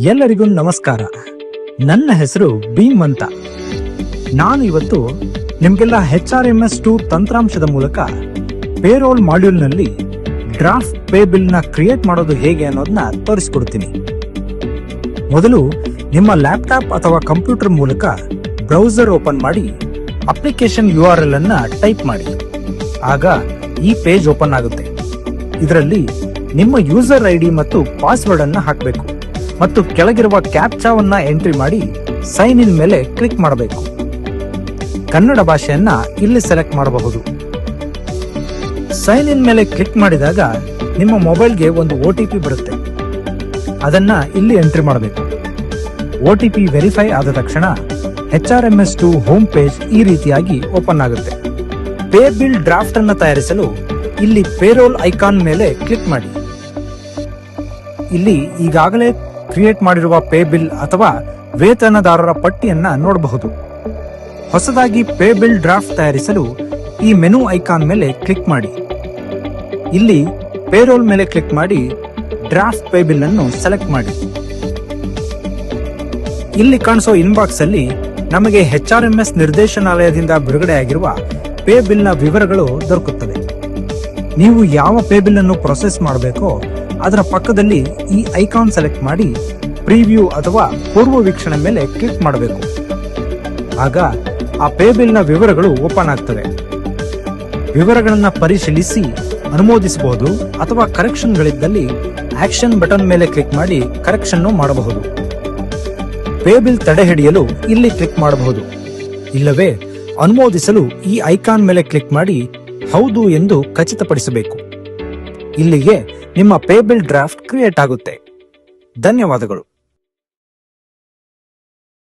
ಎಲ್ಲರಿಗೂ ನಮಸ್ಕಾರ. ನನ್ನ ಹೆಸರು ಭೀಮ್ ಅಂತ. ನಾನು ಇವತ್ತು ನಿಮಗೆಲ್ಲ H R M S two ತಂತ್ರಾಂಶದ ಮೂಲಕ ಪೇರೋಲ್ ಮಾಡ್ಯೂಲ್ನಲ್ಲಿ ಡ್ರಾಫ್ಟ್ ಪೇ ಬಿಲ್ನ ಕ್ರಿಯೇಟ್ ಮಾಡೋದು ಹೇಗೆ ಅನ್ನೋದನ್ನ ತೋರಿಸ್ಕೊಡ್ತೀನಿ. ಮೊದಲು ನಿಮ್ಮ ಲ್ಯಾಪ್ಟಾಪ್ ಅಥವಾ ಕಂಪ್ಯೂಟರ್ ಮೂಲಕ ಬ್ರೌಸರ್ ಓಪನ್ ಮಾಡಿ ಅಪ್ಲಿಕೇಶನ್ ಯು ಆರ್ ಎಲ್ ಅನ್ನ ಟೈಪ್ ಮಾಡಿ. ಆಗ ಈ ಪೇಜ್ ಓಪನ್ ಆಗುತ್ತೆ. ಇದರಲ್ಲಿ ನಿಮ್ಮ ಯೂಸರ್ ಐ ಡಿ ಮತ್ತು ಪಾಸ್ವರ್ಡ್ ಅನ್ನ ಹಾಕಬೇಕು. ಮತ್ತು ಕೆಳಗಿರುವ ಕ್ಯಾಪ್ಚಾವನ್ನ ಎಂಟ್ರಿ ಮಾಡಿ ಸೈನ್ ಇನ್ ಮೇಲೆ ಕ್ಲಿಕ್ ಮಾಡಬೇಕು. ಕನ್ನಡ ಭಾಷೆಯನ್ನ ಇಲ್ಲಿ ಸೆಲೆಕ್ಟ್ ಮಾಡಬಹುದು. ಸೈನ್ ಇನ್ ಮೇಲೆ ಕ್ಲಿಕ್ ಮಾಡಿದಾಗ ನಿಮ್ಮ ಮೊಬೈಲ್ಗೆ ಒಂದು ಒ ಟಿ ಪಿ ಬರುತ್ತೆ. ಅದನ್ನ ಇಲ್ಲಿ ಎಂಟ್ರಿ ಮಾಡಬೇಕು. ಒ ಟಿ ಪಿ ವೆರಿಫೈ ಆದ ತಕ್ಷಣ H R M S two home page ಈ ರೀತಿಯಾಗಿ ಓಪನ್ ಆಗುತ್ತೆ. ಪೇ ಬಿಲ್ ಡ್ರಾಫ್ಟ್ ಅನ್ನು ತಯಾರಿಸಲು ಇಲ್ಲಿ ಪೇರೋಲ್ ಐಕಾನ್ ಮೇಲೆ ಕ್ಲಿಕ್ ಮಾಡಿ. ಇಲ್ಲಿ ಈಗಾಗಲೇ ಕ್ರಿಯೇಟ್ ಮಾಡಿರುವ ಪೇ ಬಿಲ್ ಅಥವಾ ವೇತನದಾರರ ಪಟ್ಟಿಯನ್ನ ನೋಡಬಹುದು. ಹೊಸದಾಗಿ ಪೇ ಬಿಲ್ ಡ್ರಾಫ್ಟ್ ತಯಾರಿಸಲು ಈ ಮೆನು ಐಕಾನ್ ಮೇಲೆ ಕ್ಲಿಕ್ ಮಾಡಿ. ಇಲ್ಲಿ ಪೇರೋಲ್ ಮೇಲೆ ಕ್ಲಿಕ್ ಮಾಡಿ ಡ್ರಾಫ್ಟ್ ಪೇ ಬಿಲ್ ಅನ್ನು ಸೆಲೆಕ್ಟ್ ಮಾಡಿ. ಇಲ್ಲಿ ಕಾಣಿಸೋ ಇನ್ಬಾಕ್ಸ್ ಅಲ್ಲಿ ನಮಗೆ ಹೆಚ್ ಆರ್ ಎಂ ಎಸ್ ನಿರ್ದೇಶನಾಲಯದಿಂದ ಬಿಡುಗಡೆಯಾಗಿರುವ ಪೇ ಬಿಲ್ನ ವಿವರಗಳು ದೊರಕುತ್ತವೆ. ನೀವು ಯಾವ ಪೇ ಬಿಲ್ ಅನ್ನು ಪ್ರೊಸೆಸ್ ಮಾಡಬೇಕೋ ಅದರ ಪಕ್ಕದಲ್ಲಿ ಈ ಐಕಾನ್ ಸೆಲೆಕ್ಟ್ ಮಾಡಿ ಪ್ರಿವ್ಯೂ ಅಥವಾ ಪೂರ್ವ ವೀಕ್ಷಣೆ ಮೇಲೆ ಕ್ಲಿಕ್ ಮಾಡಬೇಕು. ಆಗ ಆ ಪೇ ಬಿಲ್ನ ವಿವರಗಳು ಓಪನ್ ಆಗ್ತವೆ. ವಿವರಗಳನ್ನು ಪರಿಶೀಲಿಸಿ, ಅನುಮೋದಿಸಬಹುದು ಅಥವಾ ಕರೆಕ್ಷನ್ಗಳಿದ್ದಲ್ಲಿ ಆಕ್ಷನ್ ಬಟನ್ ಮೇಲೆ ಕ್ಲಿಕ್ ಮಾಡಿ ಕರೆಕ್ಷನ್ ಮಾಡಬಹುದು. ಪೇಬಿಲ್ ತಡೆಹಿಡಿಯಲು ಇಲ್ಲಿ ಕ್ಲಿಕ್ ಮಾಡಬಹುದು. ಇಲ್ಲವೇ, ಅನುಮೋದಿಸಲು ಈ ಐಕಾನ್ ಮೇಲೆ ಕ್ಲಿಕ್ ಮಾಡಿ ಹೌದು ಎಂದು ಖಚಿತಪಡಿಸಬೇಕು. ಇಲ್ಲಿಗೆ ನಿಮ್ಮ ಪೇಬಿಲ್ ಡ್ರಾಫ್ಟ್ ಕ್ರಿಯೇಟ್ ಆಗುತ್ತೆ. ಧನ್ಯವಾದಗಳು.